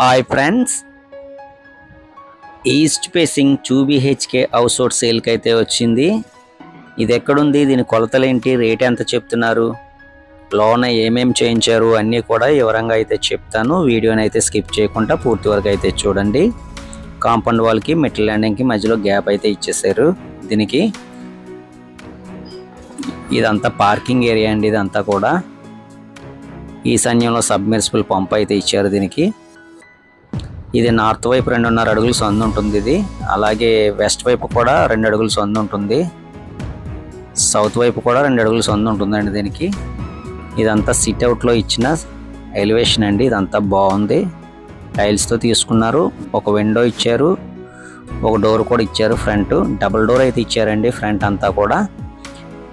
Hi friends east facing two BHK house hold సేల్కి అయితే వచ్చింది. ఇది ఎక్కడుంది దీని కొలతలేంటి? రేట్ ఎంత చెప్తున్నారు? లోన ఏమేమి చేయించారు? అన్నీ కూడా వివరంగా అయితే చెప్తాను. వీడియోని అయితే స్కిప్ చేయకుండా పూర్తి వరకు అయితే చూడండి. కాంపౌండ్ వాల్కి మెటల్ ల్యాండింగ్కి మధ్యలో గ్యాప్ అయితే ఇచ్చేసారు దీనికి ఇదంతా పార్కింగ్ ఏరియా అండి ఇదంతా కూడా. ఈశాన్యంలో సబ్మెర్సిబుల్ పంప్ అయితే ఇచ్చారు దీనికి. ఇది నార్త్ వైపు రెండున్నర అడుగులు సందు ఉంటుంది ఇది. అలాగే వెస్ట్ వైపు కూడా రెండు అడుగులు సందు ఉంటుంది. సౌత్ వైపు కూడా రెండు అడుగులు సందు ఉంటుందండి దీనికి. ఇదంతా సిట్ అవుట్లో ఇచ్చిన ఎలివేషన్ అండి. ఇదంతా బాగుంది. టైల్స్తో తీసుకున్నారు. ఒక విండో ఇచ్చారు. ఒక డోర్ కూడా ఇచ్చారు ఫ్రంట్. డబుల్ డోర్ అయితే ఇచ్చారండి ఫ్రంట్ అంతా కూడా.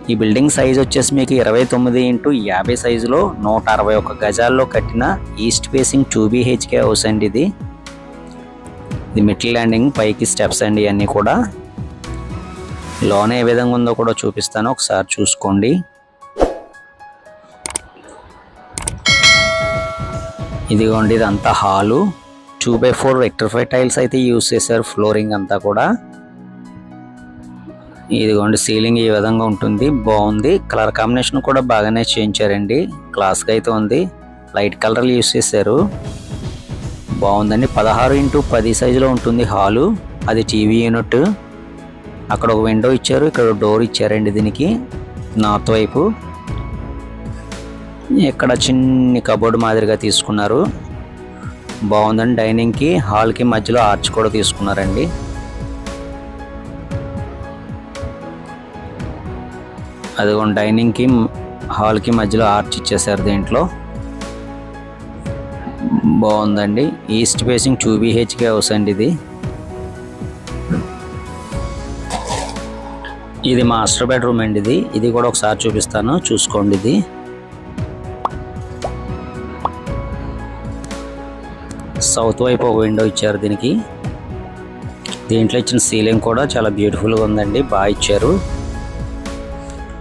ఈ బిల్డింగ్ సైజ్ వచ్చేసి మీకు ఇరవై తొమ్మిది ఇంటూ యాభై సైజులో నూట అరవై ఒక్క గజాల్లో కట్టిన east facing two BHK house అండి ఇది. ఇది మిట్ల ల్యాండింగ్ పైకి స్టెప్స్ అండి ఇవన్నీ కూడా లోనే ఏ విధంగా ఉందో కూడా చూపిస్తాను. ఒకసారి చూసుకోండి. ఇదిగోండి ఇదంతా hall two by four rectify tiles అయితే యూస్ చేశారు ఫ్లోరింగ్ అంతా కూడా. ఇదిగోండి సీలింగ్ ఈ విధంగా ఉంటుంది. బాగుంది. కలర్ కాంబినేషన్ కూడా బాగానే చేయించారండి. క్లాస్గా అయితే ఉంది. లైట్ కలర్లు యూస్ చేశారు. బాగుందండి. పదహారు ఇంటూ పది సైజులో ఉంటుంది హాలు. అది టీవీ యూనిట్. అక్కడ ఒక విండో ఇచ్చారు. ఇక్కడ డోర్ ఇచ్చారండి దీనికి. నార్త్ వైపు. ఇక్కడ చిన్ని కబోర్డ్ మాదిరిగా తీసుకున్నారు. బాగుందండి డైనింగ్కి. హాల్కి మధ్యలో ఆర్చ్ కూడా తీసుకున్నారండి. అదిగోండి డైనింగ్కి హాల్కి మధ్యలో ఆర్చ్ ఇచ్చేసారు దీంట్లో. బాగుందండి. East facing two BHK house అండి ఇది. ఇది మాస్టర్ బెడ్రూమ్ అండి ఇది. ఇది కూడా ఒకసారి చూపిస్తాను. చూసుకోండి ఇది. సౌత్ వైపు ఒక విండో ఇచ్చారు దీనికి. దీంట్లో ఇచ్చిన సీలింగ్ కూడా చాలా బ్యూటిఫుల్గా ఉందండి. బాగా ఇచ్చారు.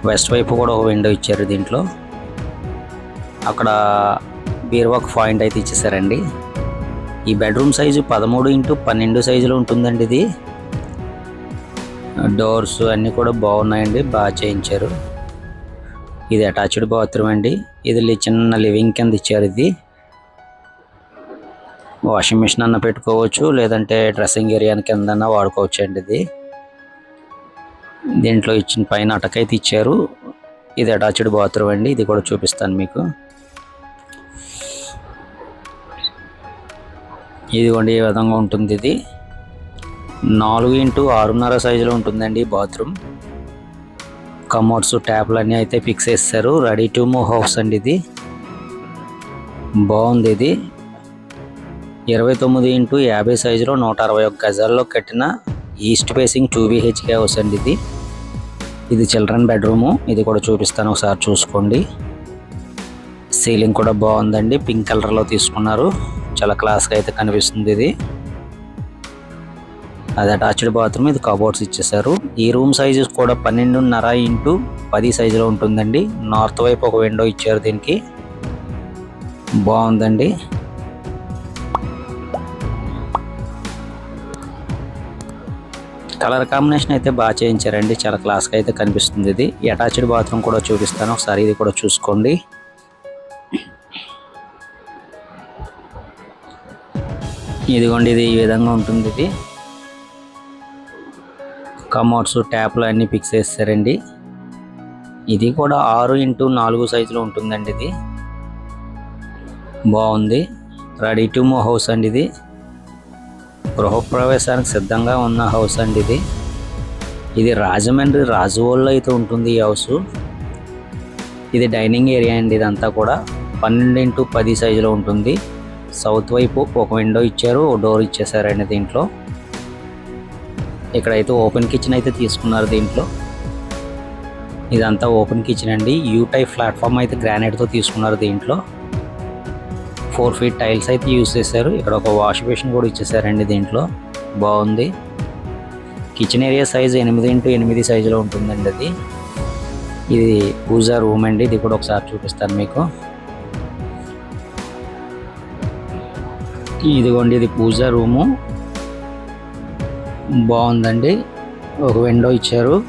వెస్ట్ వైపు కూడా ఒక విండో ఇచ్చారు దీంట్లో. అక్కడ బీర్వాక్ పాయింట్ అయితే ఇచ్చేసారండి. ఈ బెడ్రూమ్ సైజు పదమూడు ఇంటూ పన్నెండు సైజులో ఉంటుందండి ఇది. డోర్స్ అన్నీ కూడా బాగున్నాయండి బాగా చేయించారు. ఇది అటాచ్డ్ బాత్రూమ్ అండి. ఇది చిన్న లివింగ్ కింద ఇచ్చారు ఇది. వాషింగ్ మిషన్ అన్న పెట్టుకోవచ్చు లేదంటే డ్రెస్సింగ్ ఏరియా కింద వాడుకోవచ్చు అండి ఇది. దీంట్లో ఇచ్చిన పైన అటకైతే ఇచ్చారు. ఇది అటాచ్డ్ బాత్రూమ్ అండి ఇది కూడా చూపిస్తాను మీకు. ఇదిగోండి ఈ విధంగా ఉంటుంది ఇది. నాలుగు ఇంటూ ఆరున్నర సైజులో ఉంటుందండి బాత్రూమ్. కమోడ్స్ ట్యాప్లు అన్నీ అయితే ఫిక్స్ చేస్తారు. రెడీ టు మూవ్ హౌస్ అండి ఇది. బాగుంది ఇది. ఇరవై తొమ్మిది ఇంటూ యాభై సైజులో నూట అరవై ఒక్క గజాల్లో కట్టిన east facing two BHK house అండి ఇది. ఇది చిల్డ్రన్ బెడ్రూము. ఇది కూడా చూపిస్తాను ఒకసారి చూసుకోండి. సీలింగ్ కూడా బాగుందండి. పింక్ కలర్లో తీసుకున్నారు. చాలా క్లాస్గా అయితే కనిపిస్తుంది ఇది. అది అటాచ్డ్ బాత్రూమ్ ఇది కబోర్డ్స్ ఇచ్చేసారు ఈ రూమ్ సైజు కూడా పన్నెండున్నర ఇంటూ పది సైజులో ఉంటుందండి. నార్త్ వైపు ఒక విండో ఇచ్చారు దీనికి. బాగుందండి. కలర్ కాంబినేషన్ అయితే బాగా చేయించారండి. చాలా క్లాస్గా అయితే కనిపిస్తుంది ఇది. అటాచ్డ్ బాత్రూమ్ కూడా చూపిస్తాను. ఒకసారి ఇది కూడా చూసుకోండి. ఇదిగోండి ఇది ఈ విధంగా ఉంటుంది ఇది. కమోడ్స్ ట్యాప్లు అన్నీ ఫిక్స్ చేస్తారండి. ఇది కూడా ఆరు ఇంటూ నాలుగు సైజులో ఉంటుందండి ఇది. బాగుంది. రెడీ టు మూవ్ హౌస్ అండి ఇది. గృహప్రవేశానికి సిద్ధంగా ఉన్న హౌస్ అండి ఇది. ఇది రాజమండ్రి రాజువోల్లో అయితే ఉంటుంది ఈ హౌస్. ఇది డైనింగ్ ఏరియా అండి ఇదంతా కూడా. పన్నెండు ఇంటూ పది సైజులో ఉంటుంది. సౌత్ వైపు ఒక విండో ఇచ్చారు ఒక డోర్ ఇచ్చేసారండి దీంట్లో. ఇక్కడైతే ఓపెన్ కిచెన్ అయితే తీసుకున్నారు దీంట్లో. ఇదంతా ఓపెన్ కిచెన్ అండి. యూ టైప్ ప్లాట్ఫామ్ అయితే గ్రానైట్తో తీసుకున్నారు దీంట్లో. ఫోర్ ఫీట్ టైల్స్ అయితే యూస్ చేశారు. ఇక్కడ ఒక వాష్ బేసిన్ కూడా ఇచ్చేసారండి దీంట్లో. బాగుంది. కిచెన్ ఏరియా సైజు ఎనిమిది ఇంటూ ఎనిమిది సైజులో ఉంటుందండి అది. ఇది పూజా రూమ్ అండి. ఇది కూడా ఒకసారి చూపిస్తాను మీకు. ఇదిగోండి ఇది పూజ రూము. బాగుందండి. ఒక విండో ఇచ్చారు.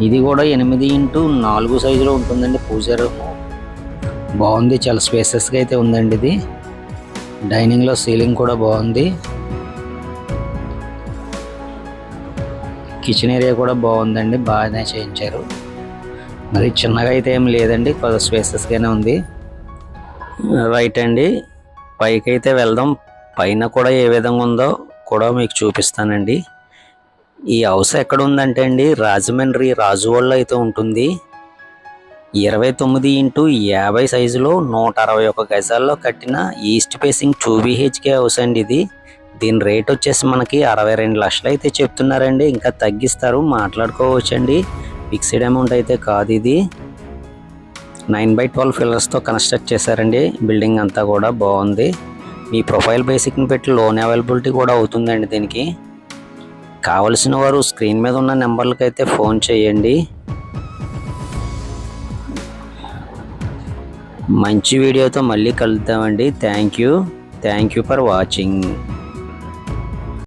ఇది కూడా ఎనిమిది ఇంటూ నాలుగు సైజులో ఉంటుందండి పూజ రూము. బాగుంది చాలా స్పేసెస్గా అయితే ఉందండి ఇది. డైనింగ్లో సీలింగ్ కూడా బాగుంది. కిచెన్ ఏరియా కూడా బాగుందండి బాగానే చేయించారు. మరి చిన్నగా అయితే ఏం లేదండి కొద్ది స్పేసెస్గానే ఉంది. రైట్ అండి పైకైతే అయితే వెళ్దాం. పైన కూడా ఏ విధంగా ఉందో కూడా మీకు చూపిస్తానండి. ఈ హౌస్ ఎక్కడ ఉందంటే అండి రాజమండ్రి రాజువాళ్ళు అయితే ఉంటుంది. ఇరవై తొమ్మిది ఇంటూ యాభై సైజులో నూట అరవై ఒక గజాల్లో కట్టిన east facing two BHK house అండి ఇది. దీని రేట్ వచ్చేసి మనకి అరవై రెండు లక్షలు అయితే చెప్తున్నారండి. ఇంకా తగ్గిస్తారు మాట్లాడుకోవచ్చండి. ఫిక్స్డ్ అమౌంట్ అయితే కాదు ఇది. నైన్ బై ట్వెల్వ్ ఫిల్లర్స్తో కన్స్ట్రక్ట్ చేశారండి. బిల్డింగ్ అంతా కూడా బాగుంది. మీ ప్రొఫైల్ బేసిక్ని పెట్టి లోన్ అవైలబిలిటీ కూడా అవుతుందండి దీనికి. కావలసిన వారు స్క్రీన్ మీద ఉన్న నెంబర్లకి అయితే ఫోన్ చేయండి. మంచి వీడియోతో మళ్ళీ కలుద్దామండి. Thank you. Thank you for watching.